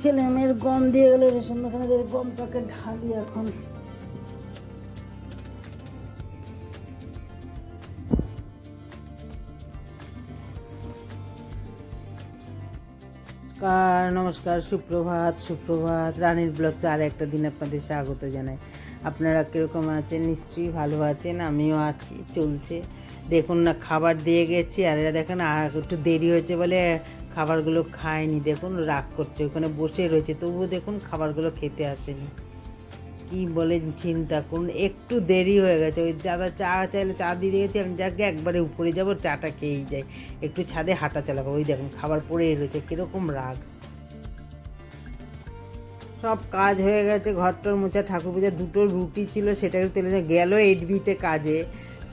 ছেলে মেয়ের গম দিয়ে গেলো, রেশন দোকানে গমটাকে ঢালি এখন। নমস্কার নমস্কার, সুপ্রভাত সুপ্রভাত। রানীর ব্লগ আর একটা দিন আপনাদের স্বাগত জানাই। আপনারা কীরকম আছেন? নিশ্চয়ই ভালো আছেন, আমিও আছি, চলছে। দেখুন না, খাবার দিয়ে গেছি, আর দেখেন একটু দেরি হয়েছে বলে খাবারগুলো খায়নি, দেখুন রাগ করছে, ওখানে বসে রয়েছে, তবুও দেখুন খাবারগুলো খেতে আসেনি। কি বলে চিন্তা করুন, একটু দেরি হয়ে গেছে, ওই দাদা চা চাইলে চা দিয়ে দিয়েছি, আমি যাকে একবারে উপরে যাব, চাটা খেয়েই যাই। একটু ছাদে হাঁটা চালাবো, ওই দেখুন খাবার পড়েই রয়েছে, কীরকম রাগ। সব কাজ হয়ে গেছে, ঘরটর মোছা, ঠাকুর পূজা, দুটো রুটি ছিল, সেটাকে তেলে গেল এইট বিতে কাজে।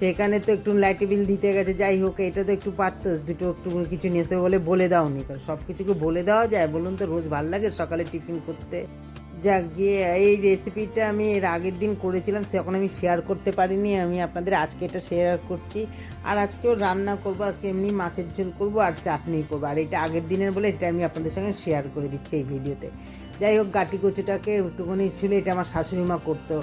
সেখানে তো একটু লাইট বিল দিতে গেছে, যাই হোক, এটা তো একটু পারতো দুটো একটু কিছু নিয়ে এসে বলে বলে দাওনি। সব কিছুকে বলে দেওয়া যায়, বলুন তো, রোজ ভালো লাগে সকালে টিফিন করতে? যাক, গিয়ে এই রেসিপিটা আমি এর আগের দিন করেছিলাম তখন আমি শেয়ার করতে পারিনি, আমি আপনাদের আজকে এটা শেয়ার করছি। আর আজকেও রান্না করব, আজকে এমনি মাছের ঝোল করব আর চাটনি করব। আর এটা আগের দিনের বলে এটা আমি আপনাদের সঙ্গে শেয়ার করে দিচ্ছি এই ভিডিওতে যাই হোক, গাটি কচুটাকে একটুখানি ছিল, এটা আমার শাশুড়ি মা করতো।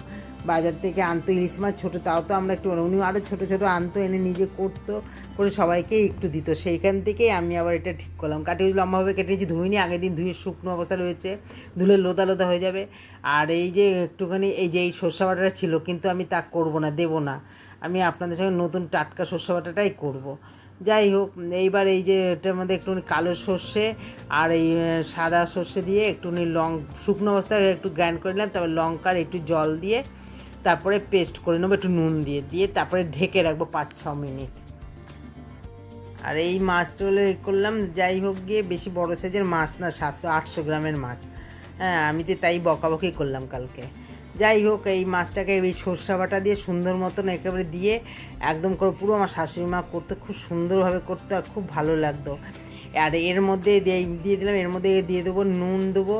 বাজার থেকে আনতো, ইলিশ মাছ ছোটো, তাও তো আমরা একটু উনি আরও ছোটো ছোটো আনতো, এনে নিজে করতো, করে সবাইকে একটু দিত। সেইখান থেকেই আমি আবার এটা ঠিক করলাম। কাটি লম্বাভাবে কেটে নিয়েছি ধুইনি। আগের দিন ধুয়ে শুকনো অবস্থা রয়েছে, ধুলে লোদা লোদা হয়ে যাবে। আর এই যে একটুখানি, এই যে এই সর্ষে বাটাটা ছিল, কিন্তু আমি তা করব না, দেবো না। আমি আপনাদের সঙ্গে নতুন টাটকা সর্ষে বাটাটাই করব। যাই হোক, এইবার এই যে এটার মধ্যে একটুখানি কালো সর্ষে আর এই সাদা সর্ষে দিয়ে একটুখানি লং, শুকনো অবস্থায় একটু গ্রাইন্ড করে নিলাম, তারপর লঙ্কার একটু জল দিয়ে তারপরে পেস্ট করে নেব, একটু নুন দিয়ে দিয়ে তারপরে ঢেকে রাখব পাঁচ, ছ মিনিট। আর এই মাছটা হলো করলাম, যাই হোক গিয়ে বেশি বড় সাইজের মাছ না, সাতশো আটশো গ্রামের মাছ। হ্যাঁ আমি তো তাই বকাবকি করলাম কালকে। যাই হোক, এই মাছটাকে এই সর্ষা বাটা দিয়ে সুন্দর মতন একেবারে দিয়ে একদম করে পুরো আমার শাশুড়ি মা করতে খুব সুন্দরভাবে করতো আর খুব ভালো লাগতো। আর এর মধ্যে দিয়ে দিলাম, এর মধ্যে দিয়ে দেবো নুন দেবো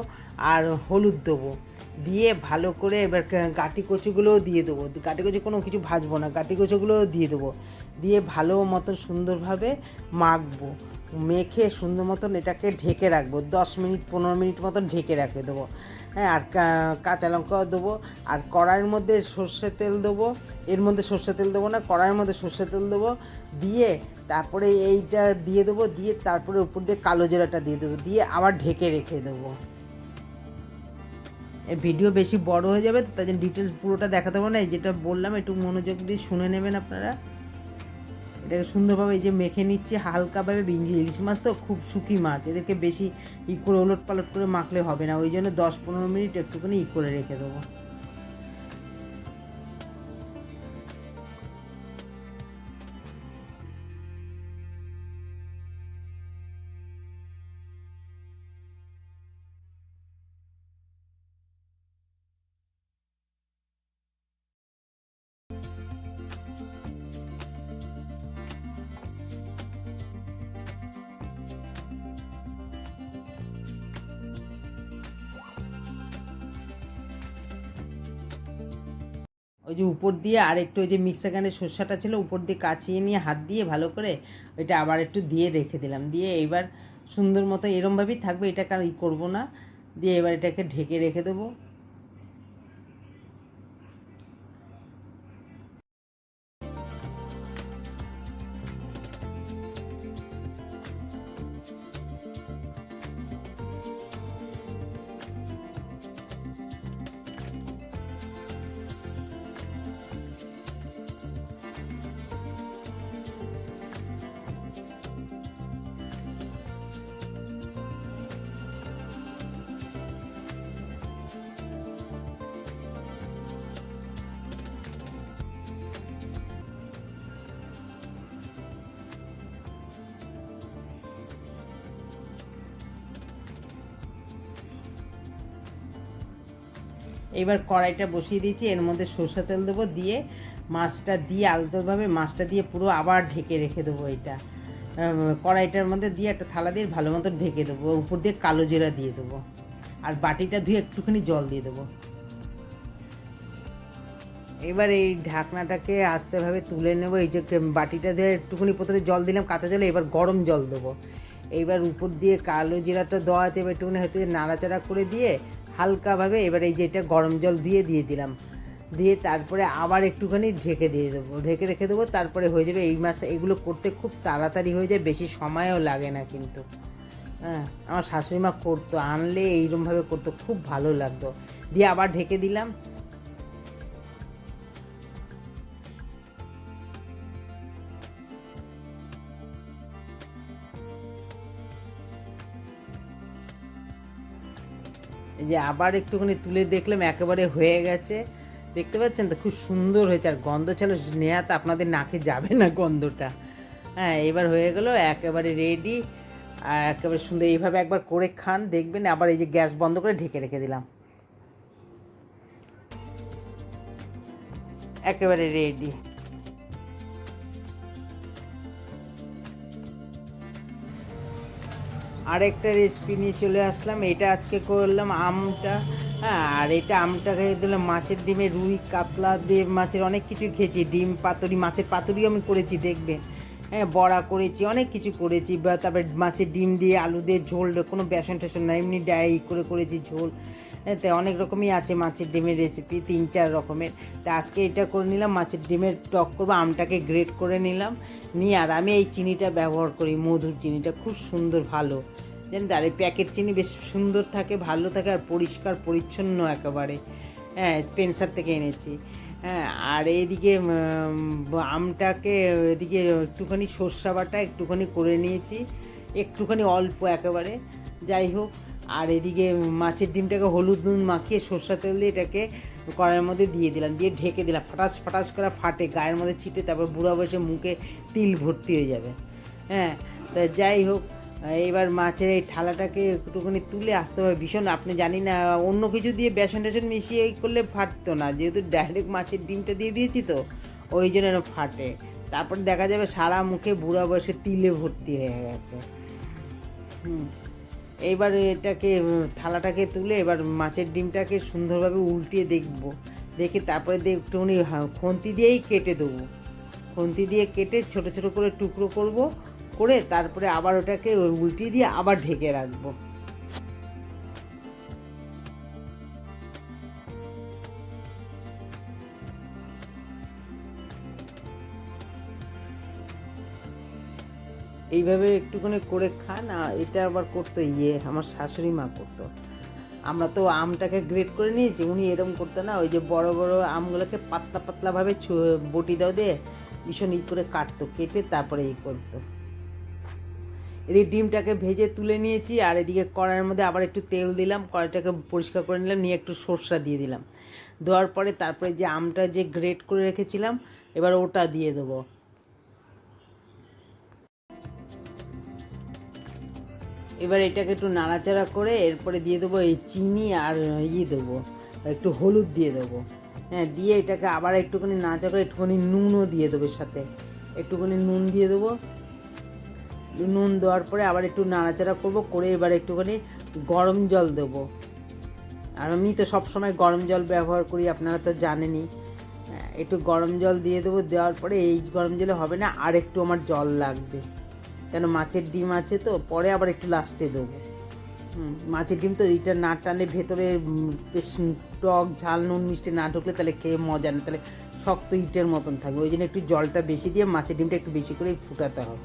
আর হলুদ দেবো। দিয়ে ভালো করে এবার গাটি কচুগুলোও দিয়ে দেবো। গাটি কচু কোনো কিছু ভাজবো না, গাটি কচুগুলোও দিয়ে দেবো। দিয়ে ভালো মতন সুন্দরভাবে মাখবো, মেখে সুন্দর মতন এটাকে ঢেকে রাখব। দশ মিনিট, পনেরো মিনিট মতন ঢেকে রেখে দেবো। হ্যাঁ আর কাঁচা লঙ্কাও দেবো, আর কড়াইয়ের মধ্যে সর্ষে তেল দেবো, এর মধ্যে সর্ষে তেল দেবো না, কড়াইয়ের মধ্যে সর্ষে তেল দেবো, দিয়ে তারপরে এইটা দিয়ে দেবো, দিয়ে তারপরে উপর দিয়ে কালো জিরাটা দিয়ে দেবো, দিয়ে আবার ঢেকে রেখে দেবো। ভিডিও বেশি বড় হয়ে যাবে তাই জন্য ডিটেলস পুরোটা দেখাতে পারব না যেটা বললাম, একটু মনোযোগ দিয়ে শুনে নেবেন আপনারা। এটাকে সুন্দরভাবে যে মেখে নিচ্ছে, হালকাভাবে ইলিশ মাছ তো খুব শুকি মাছ, এদেরকে বেশি ই করে, ওলট পালট করে মাখলে হবে না। ওই জন্য দশ পনেরো মিনিট একটুখানি ই করে রেখে দেবো। ওই যে উপর দিয়ে আর একটু ওই যে মিক্সার গানের সর্ষাটা ছিল, উপর দিয়ে কাচিয়ে নিয়ে হাত দিয়ে ভালো করে ওইটা আবার একটু দিয়ে রেখে দিলাম। দিয়ে এইবার সুন্দর মতো এরমভাবেই থাকবে এটাকে আর ই করব না। দিয়ে এবার এটাকে ঢেকে রেখে দেবো। এবার কড়াইটা বসিয়ে দিয়েছি, এর মধ্যে সর্ষে তেল দেবো, দিয়ে মাছটা দিয়ে আলতোভাবে মাছটা দিয়ে পুরো আবার ঢেকে রেখে দেবো এটা। কড়াইটার মধ্যে দিয়ে একটা থালা দিয়ে ভালো মতো ঢেকে দেবো, উপর দিয়ে কালো জিরা দিয়ে দেবো। আর বাটিটা ধুয়ে একটুখানি জল দিয়ে দেবো। এবার এই ঢাকনাটাকে আস্তেভাবে তুলে নেব, এই যে বাটিটা দিয়ে একটুখানি প্রথমে জল দিলাম কাঁচা জলে, এবার গরম জল দেবো। এইবার উপর দিয়ে কালো জিরাটা দেওয়া আছে, এবার একটুখানি হয়তো নাড়াচাড়া করে দিয়ে হালকাভাবে এবারে এই যে এটা গরম জল দিয়ে দিয়ে দিলাম। দিয়ে তারপরে আবার একটুখানি ঢেকে দিয়ে দেবো, ঢেকে রেখে দেবো, তারপরে হয়ে যাবে এই মাসে এগুলো করতে খুব তাড়াতাড়ি হয়ে যায়, বেশি সময়ও লাগে না কিন্তু। হ্যাঁ আমার শাশুড়ি মা করতো, আনলে এইরকমভাবে করতো, খুব ভালো লাগতো। দিয়ে আবার ঢেকে দিলাম এই যে আবার একটুখানি তুলে দেখলাম, একেবারে হয়ে গেছে। দেখতে পাচ্ছেন তো, খুব সুন্দর হয়েছে। আর গন্ধ ছিল নেহাতে আপনাদের নাকে যাবে না গন্ধটা। হ্যাঁ এবার হয়ে গেল, একেবারে রেডি আর একেবারে সুন্দর। এইভাবে একবার করে খান, দেখবেন আবার এই যে গ্যাস বন্ধ করে ঢেকে রেখে দিলাম। একেবারে রেডি আরেকটা রেসিপি নিয়ে চলে আসলাম। এটা আজকে করলাম আমটা। হ্যাঁ আর এটা আমটা খেয়ে দিলাম মাছের ডিমে রুই, কাতলা দিয়ে মাছের অনেক কিছু খেয়েছি। ডিম, পাতুরি, মাছের পাতুরিও আমি করেছি, দেখবেন। হ্যাঁ বড়া করেছি, অনেক কিছু করেছি। বা তারপরে মাছের ডিম দিয়ে আলু দিয়ে ঝোল, কোনো বেসন টেসন না, এমনি ডাই করে করেছি ঝোল। তো অনেক রকমই আছে মাছের ডিমের রেসিপি তিন চার রকমের। তা আজকে এটা করে নিলাম, মাছের ডিমের টক করব, আমটাকে গ্রেট করে নিলাম। নিয়ে আর আমি এই চিনিটা ব্যবহার করি, মধুর চিনিটা খুব সুন্দর, ভালো। জানেন তো, আর এই প্যাকেট চিনি বেশ সুন্দর থাকে, ভালো থাকে আর পরিষ্কার, পরিচ্ছন্ন একেবারে। হ্যাঁ স্পেন্সার থেকে এনেছি। হ্যাঁ আর এইদিকে আমটাকে এদিকে একটুখানি সর্ষা বাটা একটুখানি করে নিয়েছি। একটুখানি অল্প একেবারে। যাই হোক আর এদিকে মাছের ডিমটাকে হলুদ নুন মাখিয়ে সর্ষা তেল দিয়ে এটাকে কড়াইয়ের মধ্যে দিয়ে দিলাম, দিয়ে ঢেকে দিলাম। ফাটাস ফাটাস করে ফাটে, গায়ের মধ্যে ছিটে, তারপর বুড়া বসে মুখে তিল ভর্তি হয়ে যাবে। হ্যাঁ তা যাই হোক, এবার মাছের এই থালাটাকে একটুখানি তুলে আসতে হবে। ভীষণ, আপনি জানি না, অন্য কিছু দিয়ে বেসন টেসন মিশিয়ে করলে ফাটতো না। যেহেতু ডাইরেক্ট মাছের ডিমটা দিয়ে দিয়েছি তো, ওই জন্য ফাটে। তারপর দেখা যাবে সারা মুখে বুড়া বয়সে তিলে ভর্তি হয়ে গেছে। হুম। এইবার এটাকে থালাটাকে তুলে এবার মাছের ডিমটাকে সুন্দরভাবে উল্টিয়ে দেখব। দেখে তারপরে একটুখানি খুন্তি দিয়েই কেটে দেবো। খন্তি দিয়ে কেটে ছোট ছোট করে টুকরো করব, করে তারপরে আবার ওটাকে উল্টিয়ে দিয়ে আবার ঢেকে রাখব। এইভাবে একটুখানি করে খান, আর এটা আবার করতো ইয়ে আমার শাশুড়ি মা করতো। আমরা তো আমটাকে গ্রেট করে নিয়েছি, উনি এরকম করতো না, ওই যে বড় বড় আমগুলোকে পাতলা পাতলাভাবে বটি দাও দিয়ে ভীষণ ই করে কাটতো, কেটে তারপরে ই করতো। এদিকে ডিমটাকে ভেজে তুলে নিয়েছি, আর এদিকে কড়াইয়ের মধ্যে আবার একটু তেল দিলাম, কড়াইটাকে পরিষ্কার করে নিলাম, নিয়ে একটু সর্ষা দিয়ে দিলাম। দেওয়ার পরে তারপরে যে আমটা যে গ্রেট করে রেখেছিলাম, এবার ওটা দিয়ে দেবো। এবার এটাকে একটু নাড়াচাড়া করে এরপরে দিয়ে দেবো এই চিনি আর ইয়ে দেবো একটু হলুদ দিয়ে দেবো। হ্যাঁ দিয়ে এটাকে আবার একটুখানি নাড়াচাড়া করে একটুখানি নুনও দিয়ে দেবো সাথে। একটুখানি নুন দিয়ে দেবো। নুন দেওয়ার পরে আবার একটু নাড়াচাড়া করব করে এবার একটুখানি গরম জল দেবো। আর আমি তো সবসময় গরম জল ব্যবহার করি আপনারা তো জানেনই। হ্যাঁ, একটু গরম জল দিয়ে দেবো দেওয়ার পরে এই গরম জলে হবে না আর একটু আমার জল লাগবে। কেন মাছের ডিম আছে তো, পরে আবার একটু লাস্টে দেবো। মাছের ডিম তো এইটা না টানলে ভেতরে বেশ টক, ঝাল, নুন, মিষ্টি না ঢুকলে তাহলে খেয়ে মজা না তাহলে শক্ত ইটের মতন থাকবে। ওই জন্য একটু জলটা বেশি দিয়ে মাছের ডিমটা একটু বেশি করে ফুটাতে হবে।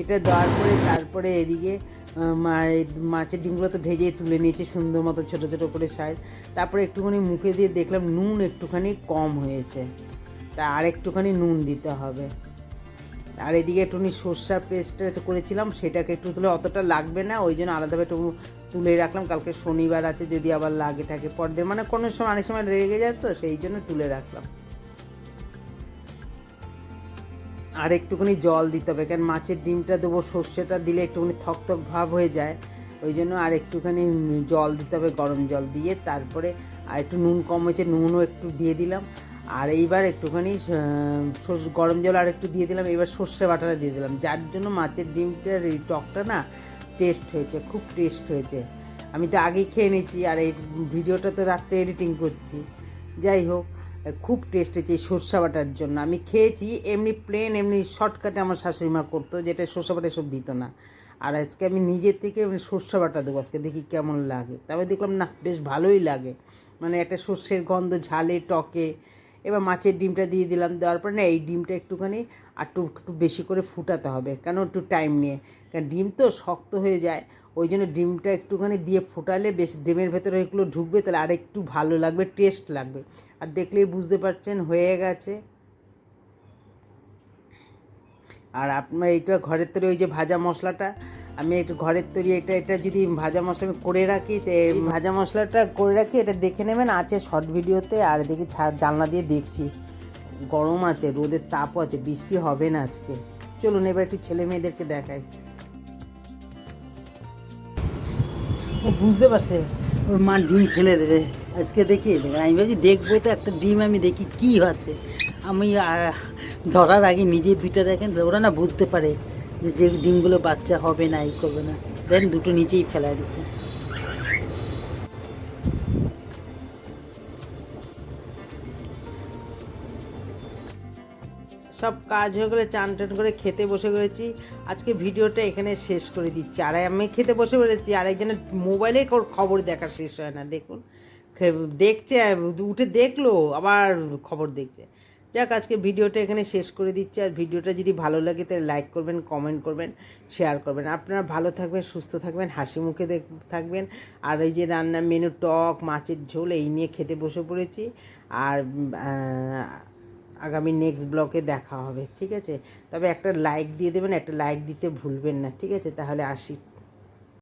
এটা দেওয়ার পরে তারপরে এদিকে মাছের ডিমগুলো তো ভেজে তুলে নিয়েছে সুন্দর মতো ছোটো ছোটো করে সাইজ তারপরে একটুখানি মুখে দিয়ে দেখলাম নুন একটুখানি কম হয়েছে। তা আর একটুখানি নুন দিতে হবে। আর এদিকে একটুখানি সর্ষা পেস্ট করেছিলাম, সেটাকে একটু তুলে অতটা লাগবে না, ওই জন্য আলাদাভাবে একটু তুলে রাখলাম। কালকে শনিবার আছে, যদি আবার লাগে থাকে পরদের মানে কোনো সময় অনেক সময় রেগে যায় তো, সেই জন্য তুলে রাখলাম। আর একটুখানি জল দিতে হবে, কারণ মাছের ডিমটা দেবো, সর্ষেটা দিলে একটুখানি থকথক ভাব হয়ে যায়। ওই জন্য আর একটুখানি জল দিতে হবে, গরম জল দিয়ে। তারপরে আর একটু নুন কম হয়েছে, নুনও একটু দিয়ে দিলাম। আর এইবার একটুখানি গরম জল আর একটু দিয়ে দিলাম, এবার সর্ষে বাটাটা দিয়ে দিলাম। যার জন্য মাছের ডিমটার এই টকটা না টেস্ট হয়েছে, খুব টেস্ট হয়েছে। আমি তো আগেই খেয়ে নিয়েছি আর এই ভিডিওটা তো রাত্রে এডিটিং করছি। যাই হোক, খুব টেস্ট হয়েছে এই সর্ষা বাটার জন্য। আমি খেয়েছি, এমনি প্লেন এমনি শর্টকাটে আমার শাশুড়ি মা করতো, যেটা সর্ষা বাটা সব দিত না। আর আজকে আমি নিজের থেকে মানে সর্ষে বাটা দেবো আজকে, দেখি কেমন লাগে। তবে দেখলাম না, বেশ ভালোই লাগে। মানে একটা সর্ষের গন্ধ, ঝালে, টকে। এবার মাছের ডিমটা দিয়ে দিলাম, দেওয়ার পর না এই ডিমটা একটুখানি আর একটু একটু বেশি করে ফুটাতে হবে, কেন একটু টাইম নিয়ে। কারণ ডিম তো শক্ত হয়ে যায়, ওই জন্য ডিমটা একটুখানি দিয়ে ফোটালে বেশ ডিমের ভেতরে এগুলো ঢুকবে, তাহলে আর একটু ভালো লাগবে টেস্ট লাগবে। আর দেখলেই বুঝতে পারছেন, হয়ে গেছে। আর আপনার এইটা ঘরের তৈরি ওই যে ভাজা মশলাটা আমি একটু ঘরের তৈরি এটা এটা যদি ভাজা মশলা আমি করে রাখি তো ভাজা মশলাটা করে রাখি এটা দেখে নেবেন আছে শর্ট ভিডিওতে আর দেখি ছা- জানলা দিয়ে দেখছি। গরম আছে রোদের তাপও আছে বৃষ্টি হবে না আজকে। চলুন এবার একটু ছেলে মেয়েদেরকে দেখাই। ও বুঝতে পারছে ওর মা ডিম ফেলে দেবে। আজকে দেখি আমি ভাবছি দেখব তো একটা ডিম আমি দেখি কি আছে। আমি ধরার আগে নিজে দুইটা দেখেন ওরা না বুঝতে পারে। যে যে ডিমগুলো বাচ্চা হবে না এই করবে না। দেন দুটো নিচেই ফেলা দিছে। সব কাজ হয়ে গেলে চান টান করে খেতে বসে করেছি আজকে ভিডিওটা এখানে শেষ করে দিচ্ছি। আর আমি খেতে বসে পড়েছি আর একজনের মোবাইলে খবর দেখা শেষ হয় না, দেখুন। দেখছে, উঠে দেখল, আবার খবর দেখছে। যাক, আজকে ভিডিওটা এখানে শেষ করে দিচ্ছি। আর ভিডিওটা যদি ভালো লাগে, তাহলে লাইক করবেন কমেন্ট করবেন শেয়ার করবেন। আপনারা ভালো থাকবেন, সুস্থ থাকবেন, হাসি মুখে থাকবেন। আর এই যে রান্নার মেনু টক, মাছের ঝোল, এই নিয়ে খেতে বসে পড়েছি। আর আগামী নেক্সট ব্লকে দেখা হবে, ঠিক আছে? তবে একটা লাইক দিয়ে দেবেন, একটা লাইক দিতে ভুলবেন না, ঠিক আছে? তাহলে আসি।